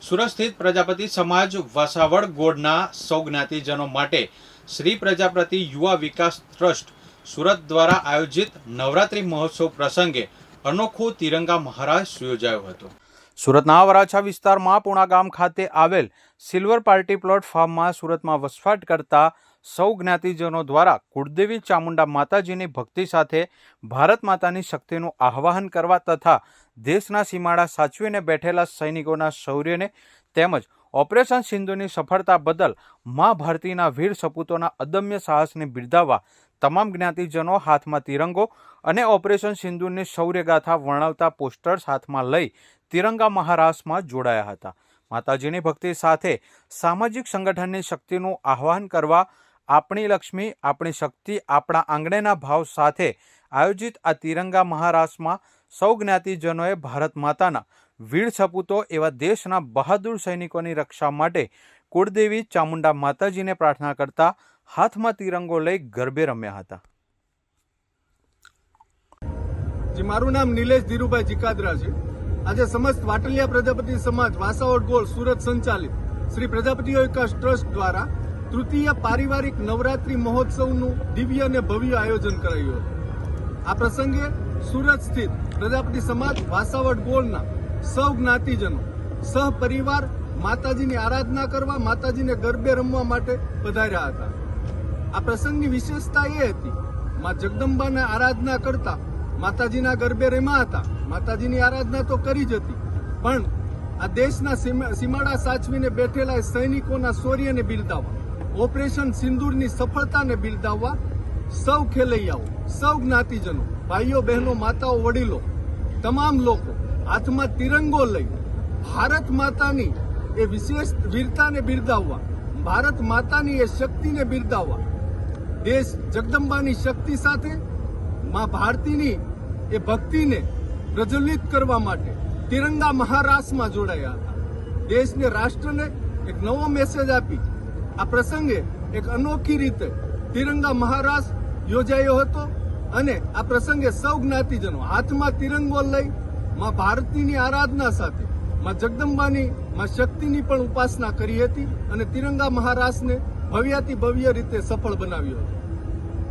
સુરત સ્થિત પ્રજાપતિ સમાજ વસાવડ ગોળના સૌ જ્ઞાતિજનો માટે શ્રી પ્રજાપતિ યુવા વિકાસ ટ્રસ્ટ સુરત દ્વારા આયોજિત નવરાત્રિ મહોત્સવ પ્રસંગે અનોખો તિરંગા મહારાજ યોજાયો હતો. સુરતના વરાછા વિસ્તારમાં પૂણા ગામ ખાતે આવેલ સિલ્વર પાર્ટી પ્લોટ ફાર્મમાં સુરતમાં વસવાટ કરતા સૌ જ્ઞાતિજનો દ્વારા કુળદેવી ચામુંડા માતાજીની ભક્તિ સાથે ભારત માતાની શક્તિનું આહ્વાન કરવા તથા દેશના સીમાડા સાચવીને બેઠેલા સૈનિકોના શૌર્યને તેમજ ઓપરેશન સિંધુની સફળતા બદલ મા ભારતીના વીર સપૂતોના અદમ્ય સાહસને બિરદાવવા તમામ જ્ઞાતિજનો હાથમાં તિરંગો અને ઓપરેશન સિંધુની શૌર્યગાથા વર્ણવતા પોસ્ટર્સ હાથમાં લઈ તિરંગા મહારાસમાં જોડાયા હતા. માતાજીની ભક્તિ સાથે સામાજિક સંગઠનની શક્તિનું આહ્વાન કરવા આપણી લક્ષ્મી, આપણી શક્તિ, આપણા આંગણેના ભાવ સાથે આયોજિત આ તિરંગા મહારાષ્ટ્રમાં સૌ જ્ઞાતિજનોએ ભારત માતાના વીર સપૂતો એવા દેશના બહાદુર સૈનિકોની રક્ષા માટે કુળદેવી ચામુંડા માતાજીને પ્રાર્થના કરતા હાથમાં તિરંગો લઈ ગરબે રમ્યા હતા. મારું નામ નિલેશ ધીરુભાઈ જીકાદરા છે. આજે સમસ્ત વાટલિયા પ્રજાપતિ સમાજ વાસાવડ ગોળ, સુરત સંચાલિત. શ્રી પ્રજાપતિ વિકાસ ટ્રસ્ટ દ્વારા તૃતીય પારિવારિક નવરાત્રી મહોત્સવનું દિવ્ય અને ભવ્ય આયોજન કરાયું હતું. આ પ્રસંગે સુરત સ્થિત પ્રજાપતિ સમાજ વાસાવડ ગોળના સૌ જ્ઞાતિજનો, સહપરિવાર માતાજીની આરાધના કરવા, માતાજીને ગરબે રમવા માટે પધાર્યા હતા. આ પ્રસંગની વિશેષતા એ હતી, માં જગદંબાને આરાધના કરતા માતાજીના ગરબે રમ્યા હતા માતાજીની આરાધના તો કરી જ હતી. પણ આ દેશના સીમા- સીમાડા સાચવીને બેઠેલા સૈનિકોના શૌર્યને બિરદાવવા, ઓપરેશન સિંદૂરની સફળતાને બિરદાવવા સૌ ખેલૈયાઓ, સૌ જ્ઞાતિજનો, ભાઈઓ, બહેનો, માતાઓ, વડીલો, તમામ લોકો હાથમાં તિરંગો લઈ ભારત માતાની એ વિશેષ વીરતાને બિરદાવવા, ભારત માતાની એ શક્તિને બિરદાવવા, દેશ જગદંબાની શક્તિ સાથે મા ભારતીની એ ભક્તિને પ્રજ્વલિત કરવા માટે તિરંગા મહારાષ્ટ્રમાં જોડાયા હતા. દેશને રાષ્ટ્રને એક નવો મેસેજ આપી. આ પ્રસંગે એક અનોખી રીતે તિરંગા મહારાષ્ટ્ર યોજાયો હતો અને આ પ્રસંગે સૌ જ્ઞાતિજનો હાથમાં તિરંગો લઈ માં ભારતીની આરાધના સાથે માં જગદંબાની, માં શક્તિની પણ ઉપાસના કરી હતી અને તિરંગા મહારાષ્ટ્રને ભવ્યાતિ ભવ્ય રીતે સફળ બનાવ્યો હતો.